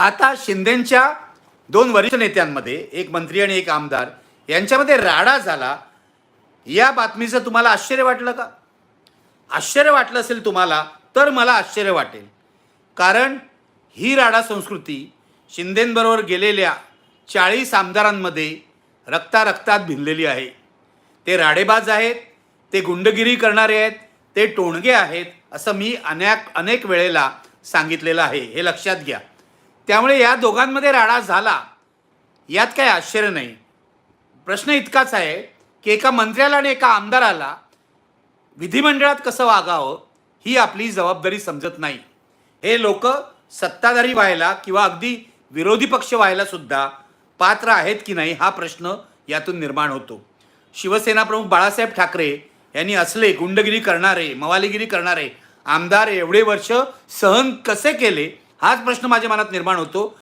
आता शिंदेच्या दोन वरिष्ठ नेत्यांमध्ये एक मंत्री आणि एक आमदार यांच्यामध्ये राडा झाला. या बातमीचं तुम्हाला आश्चर्य वाटलं का? आश्चर्य वाटलं असेल तुम्हाला तर मला आश्चर्य वाटेल. कारण ही राडा संस्कृती शिंदेंबरोबर गेलेल्या चाळीस आमदारांमध्ये रक्तारक्तात भिनलेली आहे. ते राडेबाज आहेत ते गुंडगिरी करणारे आहेत ते टोणगे आहेत असं मी अनेक अनेक वेळेला सांगितलेलं आहे. हे लक्षात घ्या. त्यामुळे या दोघांमध्ये राडा झाला. यात काही आश्चर्य नाही. प्रश्न इतकाच आहे की एका मंत्र्याला आणि एका आमदाराला विधिमंडळात कसं वागावं ही आपली जबाबदारी समजत नाही. हे लोक सत्ताधारी व्हायला किंवा अगदी विरोधी पक्ष व्हायला सुद्धा पात्र आहेत की नाही हा प्रश्न यातून निर्माण होतो. शिवसेना प्रमुख बाळासाहेब ठाकरे यांनी असले गुंडगिरी करणारे मवालीगिरी करणारे आमदार एवढे वर्ष सहन कसे केले हाच प्रश्न माझ्या मनात निर्माण होतो.